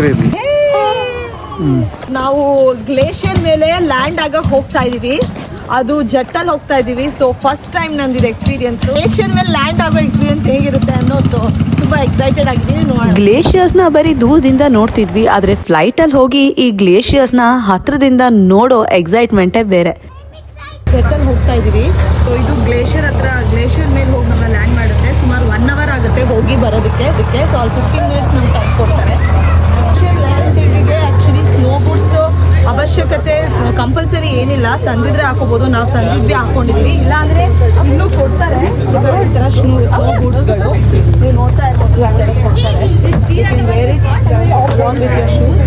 ಇರಿ ನಾವು ಗ್ಲೇಷಿಯರ್ ಮೇಲೆ ಲ್ಯಾಂಡ್ ಆಗಕ್ಕೆ ಹೋಗ್ತಾ ಇದೀವಿ. ಅದು ಜಟ್ಟಲ್ಲಿ ಹೋಗ್ತಾ ಇದೀವಿ. ಸೊ ಫಸ್ಟ್ ಟೈಮ್ ನಂದಿದೆ ಎಕ್ಸ್ಪೀರಿಯನ್ಸ್ ಗ್ಲೇಷಿಯರ್ ಮೇಲೆ ಲ್ಯಾಂಡ್ ಆಗೋ ಎಕ್ಸ್ಪೀರಿಯನ್ಸ್ ಹೇಗಿರುತ್ತೆ ಅನ್ನೋದು ತುಂಬಾ ಎಕ್ಸೈಟೆಡ್ ಆಗಿದ್ದೀನಿ ನೋಡಿ ಗ್ಲೇಷಿಯರ್ಸ್ನ ನ ಬರೀ ದೂರದಿಂದ ನೋಡ್ತಿದ್ವಿ ಆದ್ರೆ ಫ್ಲೈಟ್ ಅಲ್ಲಿ ಹೋಗಿ ಈ ಗ್ಲೇಷಿಯರ್ಸ್ನ ಹತ್ರದಿಂದ ನೋಡೋ ಎಕ್ಸೈಟ್ಮೆಂಟೇ ಬೇರೆ. ಜಟ್ಟಲ್ಲಿ ಹೋಗ್ತಾ ಇದೀವಿ. ಸೊ ಇದು ಗ್ಲೇಷಿಯರ್ ಹತ್ರ ಗ್ಲೇಷಿಯರ್ ಮೇಲೆ ಹೋಗಿ ನಮ್ಮ ಲ್ಯಾಂಡ್ ಮಾಡುತ್ತೆ. ಸುಮಾರು ಒನ್ ಅವರ್ ಆಗುತ್ತೆ ಹೋಗಿ ಬರೋದಕ್ಕೆ ಸಿಕ್ಕೆ ಸೊ ಅಲ್ಲಿ ಫಿಫ್ಟೀನ್ ಮಿನಿಟ್ಸ್ ನಮ್ಗೆ ಟೈಮ್ ಕೊಡ್ತಾರೆ. ಅವಶ್ಯಕತೆ ಕಂಪಲ್ಸರಿ ಏನಿಲ್ಲ, ತಂದಿದ್ರೆ ಹಾಕೋಬಹುದು ನಾವು ತಂದಿದ್ವಿ, ಹಾಕೊಂಡಿದ್ವಿ. ಇಲ್ಲ ಅಂದ್ರೆ ಇನ್ನೂ ಕೊಡ್ತಾರೆ. ಒಂಥರ ನೀವು ನೋಡ್ತಾ ಇರ್ಬೋದು shoes.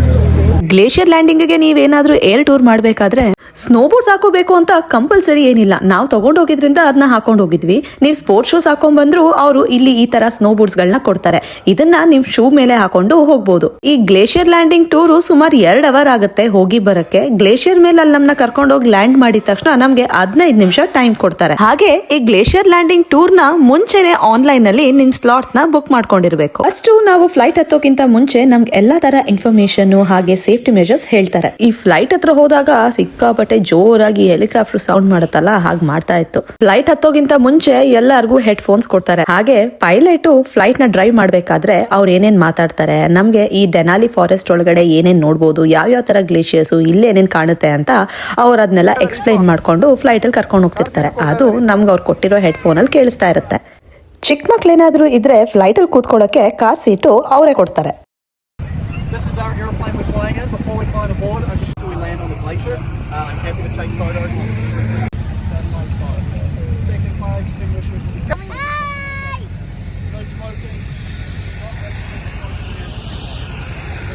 ಗ್ಲೇಷಿಯರ್ ಲ್ಯಾಂಡಿಂಗ್ಗೆ ನೀವೇನಾದ್ರೂ ಏರ್ ಟೂರ್ ಮಾಡಬೇಕಾದ್ರೆ ಸ್ನೋ ಬೋರ್ಡ್ಸ್ ಹಾಕೋಬೇಕು ಅಂತ ಕಂಪಲ್ಸರಿ ಏನಿಲ್ಲ. ನಾವು ತಗೊಂಡು ಹೋಗಿದ್ರಿಂದ ಅದನ್ನ ಹಾಕೊಂಡು ಹೋಗಿದ್ವಿ. ನೀವು ಸ್ಪೋರ್ಟ್ಸ್ ಶೂಸ್ ಹಾಕೊಂಡ್ ಬಂದ್ರು ಅವರು ಇಲ್ಲಿ ಈ ತರ ಸ್ನೋ ಗಳನ್ನ ಕೊಡ್ತಾರೆ. ಇದನ್ನ ನೀವು ಶೂ ಮೇಲೆ ಹಾಕೊಂಡು ಹೋಗ್ಬೋದು. ಈ ಗ್ಲೇಷಿಯರ್ ಲ್ಯಾಂಡಿಂಗ್ ಟೂರು ಸುಮಾರು ಎರಡು ಅವರ್ ಆಗುತ್ತೆ ಹೋಗಿ ಬರಕ್ಕೆ. ಗ್ಲೇಷಿಯರ್ ಮೇಲೆ ಅಲ್ಲಿ ನಮ್ನ ಕರ್ಕೊಂಡು ಹೋಗಿ ಲ್ಯಾಂಡ್ ಮಾಡಿದ ತಕ್ಷಣ ನಮ್ಗೆ ಹದಿನೈದು ನಿಮಿಷ ಟೈಮ್ ಕೊಡ್ತಾರೆ. ಹಾಗೆ ಈ ಗ್ಲೇಷಿಯರ್ ಲ್ಯಾಂಡಿಂಗ್ ಟೂರ್ನ ಮುಂಚೆನೆ ಆನ್ಲೈನ್ ಅಲ್ಲಿ ನಿಮ್ ಸ್ಲಾಟ್ಸ್ನ ಬುಕ್ ಮಾಡ್ಕೊಂಡಿರ್ಬೇಕು. ಅಷ್ಟು ನಾವು ಫ್ಲೈಟ್ ಹತ್ತೋಕ್ಕಿಂತ ಮುಂಚೆ ನಮ್ಗೆ ಎಲ್ಲಾ ತರ ಇನ್ಫಾರ್ಮೇಶನ್ ಹಾಗೆ ಸೇಫ್ಟಿ ಮೆಜರ್ಸ್ ಹೇಳ್ತಾರೆ. ಈ ಫ್ಲೈಟ್ ಹತ್ರ ಹೋದಾಗ ಸಿಕ್ಕಾಪಟ್ಟೆ ಜೋರಾಗಿ ಹೆಲಿಕಾಪ್ಟರ್ ಸೌಂಡ್ ಮಾಡುತ್ತಲ್ಲ, ಹಾಗೆ ಮಾಡ್ತಾ ಇತ್ತು. ಫ್ಲೈಟ್ ಹತ್ತೋಗಿಂತ ಮುಂಚೆ ಎಲ್ಲರಿಗೂ ಹೆಡ್ ಫೋನ್ಸ್ ಕೊಡ್ತಾರೆ. ಹಾಗೆ ಪೈಲಟ್ ಫ್ಲೈಟ್ನ ಡ್ರೈವ್ ಮಾಡ್ಬೇಕಾದ್ರೆ ಅವ್ರು ಏನೇನ್ ಮಾತಾಡ್ತಾರೆ, ನಮ್ಗೆ ಈ ಡೆನಾಲಿ ಫಾರೆಸ್ಟ್ ಒಳಗಡೆ ಏನೇನ್ ನೋಡ್ಬೋದು ಯಾವ ತರ ಗ್ಲೇಷಿಯರ್ಸ್ ಇಲ್ಲಿ ಏನೇನ್ ಕಾಣುತ್ತೆ ಅಂತ ಅವ್ರು ಅದನ್ನೆಲ್ಲ ಎಕ್ಸ್ಪ್ಲೈನ್ ಮಾಡ್ಕೊಂಡು ಫ್ಲೈಟ್ ಅಲ್ಲಿ ಕರ್ಕೊಂಡು ಹೋಗ್ತಿರ್ತಾರೆ. ಅದು ನಮ್ಗೆ ಅವ್ರು ಕೊಟ್ಟಿರೋ ಹೆಡ್ ಫೋನ್ ಅಲ್ಲಿ ಕೇಳಿಸ್ತಾ ಇರುತ್ತೆ. ಚಿಕ್ಕ ಮಕ್ಳೇನಾದ್ರೂ ಇದ್ರೆ ಫ್ಲೈಟ್ ಅಲ್ಲಿ ಕೂತ್ಕೊಳ್ಳೋಕೆ ಕಾರ್ ಸೀಟು ಅವರೇ ಕೊಡ್ತಾರೆ. Happy to take photos.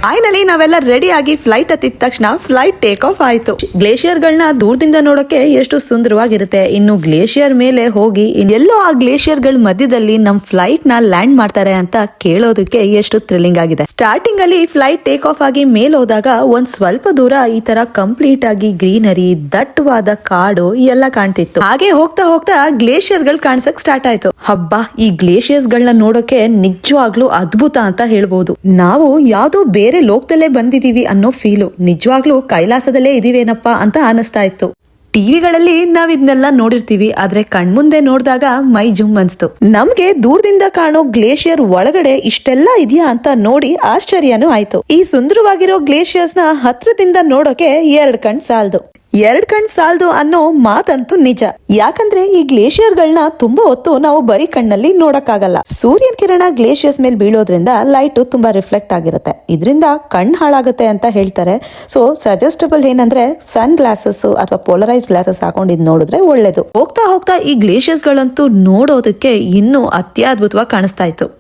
Finally ನಾವೆಲ್ಲ ರೆಡಿ ಆಗಿ ಫ್ಲೈಟ್ ಹತ್ತಿದ ತಕ್ಷಣ ಫ್ಲೈಟ್ ಟೇಕ್ ಆಫ್ ಆಯ್ತು. ಗ್ಲೇಷಿಯರ್ ಗಳನ್ನ ದೂರದಿಂದ ನೋಡೋಕೆ ಎಷ್ಟು ಸುಂದರವಾಗಿರುತ್ತೆ. ಇನ್ನು ಗ್ಲೇಷಿಯರ್ ಮೇಲೆ ಹೋಗಿ ಎಲ್ಲೋ ಆ ಗ್ಲೇಷಿಯರ್ಗಳ ಮಧ್ಯದಲ್ಲಿ ನಮ್ ಫ್ಲೈಟ್ನ ಲ್ಯಾಂಡ್ ಮಾಡ್ತಾರೆ ಅಂತ ಕೇಳೋದಕ್ಕೆ ಎಷ್ಟು ಥ್ರಿಲ್ಲಿಂಗ್ ಆಗಿದೆ. ಸ್ಟಾರ್ಟಿಂಗ್ ಅಲ್ಲಿ ಫ್ಲೈಟ್ ಟೇಕ್ ಆಫ್ ಆಗಿ ಮೇಲೆ ಹೋದಾಗ ಒಂದ್ ಸ್ವಲ್ಪ ದೂರ ಈ ತರ ಕಂಪ್ಲೀಟ್ ಆಗಿ ಗ್ರೀನರಿ ದಟ್ಟವಾದ ಕಾಡು ಎಲ್ಲ ಕಾಣ್ತಿತ್ತು. ಹಾಗೆ ಹೋಗ್ತಾ ಹೋಗ್ತಾ ಗ್ಲೇಷಿಯರ್ಗಳು ಕಾಣಿಸಕ್ ಸ್ಟಾರ್ಟ್ ಆಯ್ತು. ಹಬ್ಬ, ಈ ಗ್ಲೇಷಿಯರ್ಸ್ ಗಳನ್ನ ನೋಡೋಕೆ ನಿಜವಾಗ್ಲೂ ಅದ್ಭುತ ಅಂತ ಹೇಳ್ಬೋದು. ನಾವು ಯಾವ್ದೋ ಬೇರೆ ಲೋಕದಲ್ಲೇ ಬಂದಿದ್ದೀವಿ ಅನ್ನೋ ಫೀಲು ನಿಜವಾಗ್ಲೂ ಕೈಲಾಸದಲ್ಲೇ ಇದೀವೇನಪ್ಪ ಅಂತ ಅನಿಸ್ತಾ ಇತ್ತು. ಟಿವಿಗಳಲ್ಲಿ ನಾವ್ ಇದನ್ನೆಲ್ಲ ನೋಡಿರ್ತೀವಿ, ಆದ್ರೆ ಕಣ್ಮುಂದೆ ನೋಡಿದಾಗ ಮೈ ಜುಮ್ ಅನ್ಸ್ತು. ನಮ್ಗೆ ದೂರದಿಂದ ಕಾಣೋ ಗ್ಲೇಷಿಯರ್ ಒಳಗಡೆ ಇಷ್ಟೆಲ್ಲ ಇದೆಯಾ ಅಂತ ನೋಡಿ ಆಶ್ಚರ್ಯನೂ ಆಯ್ತು. ಈ ಸುಂದರವಾಗಿರೋ ಗ್ಲೇಷಿಯರ್ಸ್ನ ಹತ್ರದಿಂದ ನೋಡೋಕೆ ಎರಡ್ ಕಣ್ ಸಾಲ್ದು. ಎರಡ್ ಕಣ್ ಸಾಲದು ಅನ್ನೋ ಮಾತಂತೂ ನಿಜ. ಯಾಕಂದ್ರೆ ಈ ಗ್ಲೇಷಿಯರ್ ಗಳನ್ನ ತುಂಬಾ ಹೊತ್ತು ನಾವು ಬರೀ ಕಣ್ಣಲ್ಲಿ ನೋಡಕ್ಕಾಗಲ್ಲ. ಸೂರ್ಯನ ಕಿರಣ ಗ್ಲೇಷಿಯರ್ಸ್ ಮೇಲೆ ಬೀಳೋದ್ರಿಂದ ಲೈಟ್ ತುಂಬಾ ರಿಫ್ಲೆಕ್ಟ್ ಆಗಿರುತ್ತೆ. ಇದರಿಂದ ಕಣ್ ಹಾಳಾಗುತ್ತೆ ಅಂತ ಹೇಳ್ತಾರೆ. ಸೊ, ಸಜೆಸ್ಟಬಲ್ ಏನಂದ್ರೆ ಸನ್ ಗ್ಲಾಸಸ್ ಅಥವಾ ಪೋಲರೈಸ್ ಗ್ಲಾಸಸ್ ಹಾಕೊಂಡಿದ್ ನೋಡಿದ್ರೆ ಒಳ್ಳೇದು. ಹೋಗ್ತಾ ಹೋಗ್ತಾ ಈ ಗ್ಲೇಷಿಯರ್ಸ್ ಗಳಂತೂ ನೋಡೋದಕ್ಕೆ ಇನ್ನೂ ಅತ್ಯದ್ಭುತವಾಗಿ ಕಾಣಿಸ್ತಾ ಇತ್ತು.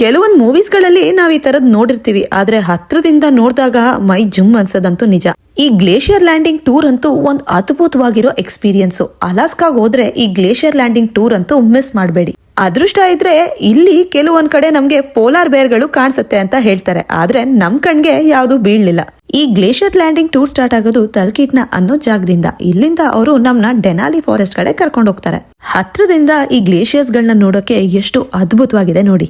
ಕೆಲವೊಂದು ಮೂವೀಸ್ಗಳಲ್ಲಿ ನಾವು ಈ ತರದ್ ನೋಡಿರ್ತೀವಿ, ಆದ್ರೆ ಹತ್ರದಿಂದ ನೋಡಿದಾಗ ಮೈ ಜುಮ್ ಅನ್ಸೋದಂತೂ ನಿಜ. ಈ ಗ್ಲೇಷಿಯರ್ ಲ್ಯಾಂಡಿಂಗ್ ಟೂರ್ ಅಂತೂ ಒಂದ್ ಅದ್ಭುತವಾಗಿರೋ ಎಕ್ಸ್ಪೀರಿಯನ್ಸ್ ಅಲಾಸ್ಕಾಗ್ ಹೋದ್ರೆ ಈ ಗ್ಲೇಷಿಯರ್ ಲ್ಯಾಂಡಿಂಗ್ ಟೂರ್ ಅಂತೂ ಮಿಸ್ ಮಾಡಬೇಡಿ. ಅದೃಷ್ಟ ಇದ್ರೆ ಇಲ್ಲಿ ಕೆಲವೊಂದ್ ಕಡೆ ನಮ್ಗೆ ಪೋಲಾರ್ ಬೇರ್ಗಳು ಕಾಣಿಸುತ್ತೆ ಅಂತ ಹೇಳ್ತಾರೆ. ಆದ್ರೆ ನಮ್ ಕಣ್ಗೆ ಯಾವುದು ಬೀಳ್ಲಿಲ್ಲ. ಈ ಗ್ಲೇಷಿಯರ್ ಲ್ಯಾಂಡಿಂಗ್ ಟೂರ್ ಸ್ಟಾರ್ಟ್ ಆಗೋದು ತಲ್ಕಿಟ್ನ ಅನ್ನೋ ಜಾಗದಿಂದ. ಇಲ್ಲಿಂದ ಅವರು ನಮ್ನ ಡೆನಾಲಿ ಫಾರೆಸ್ಟ್ ಕಡೆ ಕರ್ಕೊಂಡು ಹೋಗ್ತಾರೆ. ಹತ್ರದಿಂದ ಈ ಗ್ಲೇಷಿಯರ್ಸ್ ಗಳನ್ನ ನೋಡೋಕೆ ಎಷ್ಟು ಅದ್ಭುತವಾಗಿದೆ ನೋಡಿ.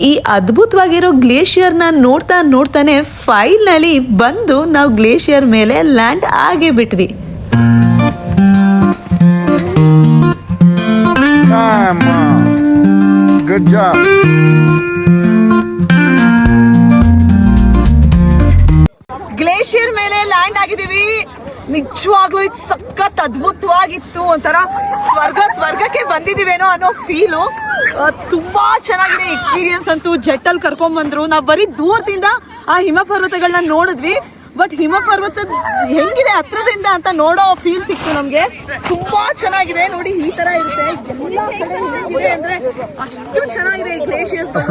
ಈ ಅದ್ಭುತವಾಗಿರೋ ಗ್ಲೇಷಿಯರ್ನ ನೋಡ್ತಾ ನೋಡ್ತಾನೆ ಫೈನಲಿ ಬಂದು ನಾವು ಗ್ಲೇಷಿಯರ್ ಮೇಲೆ ಲ್ಯಾಂಡ್ ಆಗೇ ಬಿಟ್ವಿ. Good job. ನಿಜವಾಗ್ಲೂ ಇದು ಸಖತ್ ಅದ್ಭುತವಾಗಿತ್ತು ಒಂಥರ ಸ್ವರ್ಗ, ಸ್ವರ್ಗಕ್ಕೆ ಬಂದಿದ್ದೀವೇನೋ ಅನ್ನೋ ಫೀಲು ತುಂಬಾ ಚೆನ್ನಾಗಿದೆ ಎಕ್ಸ್ಪೀರಿಯನ್ಸ್ ಅಂತೂ ಜೆಟ್ಟಲ್ಲಿ ಕರ್ಕೊಂಡ್ ಬಂದ್ರು ನಾವು ಬರೀ ದೂರದಿಂದ ಆ ಹಿಮ ಪರ್ವತಗಳನ್ನ ನೋಡಿದ್ವಿ. ಬಟ್ ಹಿಮ ಪರ್ವತದ ಹೆಂಗಿದೆ ಹತ್ರದಿಂದ ಅಂತ ನೋಡೋ ಫೀಲ್ ಸಿಕ್ತು ನಮ್ಗೆ. ತುಂಬಾ ಚೆನ್ನಾಗಿದೆ. ನೋಡಿ ಈ ತರ ಇರುತ್ತೆ. ಅಂದ್ರೆ ಅಷ್ಟು ಚೆನ್ನಾಗಿದೆ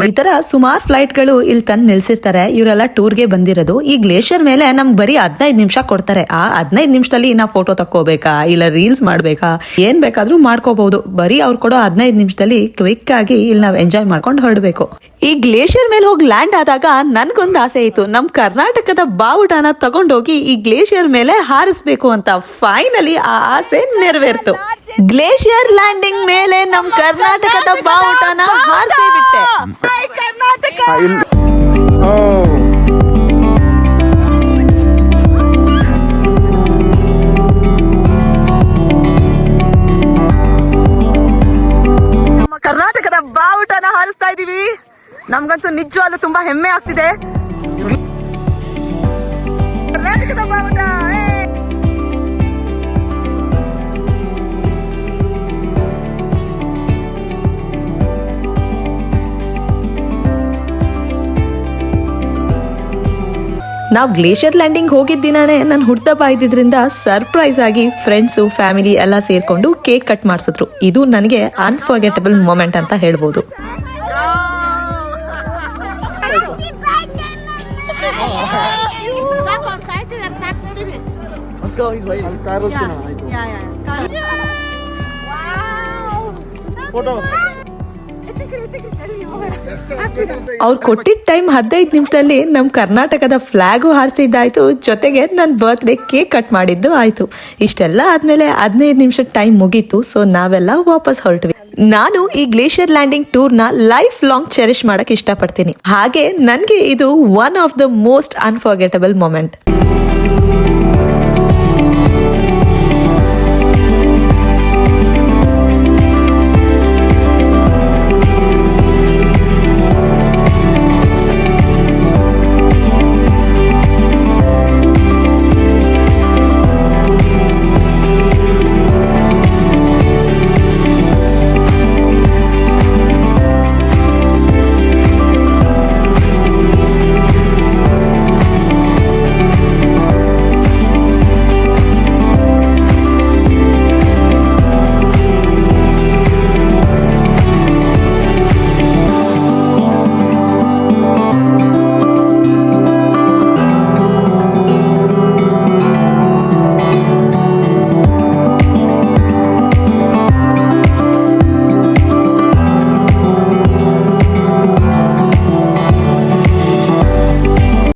ಈ ತರ ಸುಮಾರು ಫ್ಲೈಟ್ಗಳು ಇಲ್ಲಿ ತಂದು ನಿಲ್ಸಿರ್ತಾರೆ. ಇವರೆಲ್ಲ ಟೂರ್ಗೆ ಬಂದಿರೋದು. ಈ ಗ್ಲೇಷಿಯರ್ ಮೇಲೆ ನಮ್ಗೆ ಬರೀ ಹದಿನೈದು ನಿಮಿಷ ಕೊಡ್ತಾರೆ. ಆ ಹದಿನೈದು ನಿಮಿಷದಲ್ಲಿ ನಾವು ಫೋಟೋ ತಕ್ಕೋಬೇಕಾ? ಇಲ್ಲ ರೀಲ್ಸ್ ಮಾಡ್ಬೇಕಾ? ಏನ್ ಬೇಕಾದ್ರೂ ಮಾಡ್ಕೋಬಹುದು. ಬರೀ ಅವ್ರು ಕೊಡೋ ಹದಿನೈದು ನಿಮಿಷದಲ್ಲಿ ಕ್ವಿಕ್ ಆಗಿ ಇಲ್ಲಿ ನಾವು ಎಂಜಾಯ್ ಮಾಡ್ಕೊಂಡು ಹೊರಡ್ಬೇಕು. ಈ ಗ್ಲೇಷಿಯರ್ ಮೇಲೆ ಹೋಗಿ ಲ್ಯಾಂಡ್ ಆದಾಗ ನನ್ಗೊಂದು ಆಸೆ ಇತ್ತು. ನಮ್ ಕರ್ನಾಟಕದ ಬಾವುಟನ ತಗೊಂಡೋಗಿ ಈ ಗ್ಲೇಷಿಯರ್ ಮೇಲೆ ಹಾರಿಸ್ಬೇಕು ಅಂತ ಫೈನಲಿ ಆ ಆಸೆ ನೆರವೇರ್ತು. ಗ್ಲೇಷಿಯರ್ ಲ್ಯಾಂಡಿಂಗ್ ಮೇಲೆ ನಮ್ ಕರ್ನಾಟಕದ ಬಾವುಟನ ಹಾರಿಸಿಬಿಟ್ಟೆ ಕರ್ನಾಟಕ. ನಮ್ಮ ಕರ್ನಾಟಕದ ಬಾವುಟನ ಹಾರಿಸ್ತಾ ಇದೀವಿ. ನಮ್ಗಂತೂ ನಿಜವಾಗ್ಲೂ ತುಂಬಾ ಹೆಮ್ಮೆ ಆಗ್ತಿದೆ. ನಾವು ಗ್ಲೇಷಿಯರ್ ಲ್ಯಾಂಡಿಂಗ್ ಹೋಗಿದ್ದ ದಿನಾನೇ ನಾನು ಹುಟ್ಟದಪ್ಪ ಇದ್ದಿದ್ರಿಂದ ಸರ್ಪ್ರೈಸ್ ಆಗಿ ಫ್ರೆಂಡ್ಸು ಫ್ಯಾಮಿಲಿ ಎಲ್ಲ ಸೇರಿಕೊಂಡು ಕೇಕ್ ಕಟ್ ಮಾಡಿಸಿದ್ರು. ಇದು ನನಗೆ ಅನ್ಫರ್ಗೆಟಬಲ್ ಮೂಮೆಂಟ್ ಅಂತ ಹೇಳ್ಬೋದು. Go, he's waiting. Photo. ಅವ್ರು ಕೊಟ್ಟಿದ್ದ ಟೈಮ್ ಹದಿನೈದು ನಿಮಿಷದಲ್ಲಿ ನಮ್ಮ ಕರ್ನಾಟಕದ ಫ್ಲಾಗು ಹಾರಿಸಿದ್ದಾಯ್ತು. ಜೊತೆಗೆ ನನ್ನ ಬರ್ತ್ಡೇ ಕೇಕ್ ಕಟ್ ಮಾಡಿದ್ದು ಆಯ್ತು. ಇಷ್ಟೆಲ್ಲ ಆದ್ಮೇಲೆ ಹದಿನೈದು ನಿಮಿಷ ಟೈಮ್ ಮುಗೀತು ಸೊ ನಾವೆಲ್ಲ ವಾಪಸ್ ಹೊರಟ್ವಿ. ನಾನು ಈ ಗ್ಲೇಷಿಯರ್ ಲ್ಯಾಂಡಿಂಗ್ ಟೂರ್ನ ಲೈಫ್ ಲಾಂಗ್ ಚೆರಿಶ್ ಮಾಡಕ್ ಇಷ್ಟಪಡ್ತೀನಿ. ಹಾಗೆ ನನಗೆ ಇದು one of the most unforgettable moment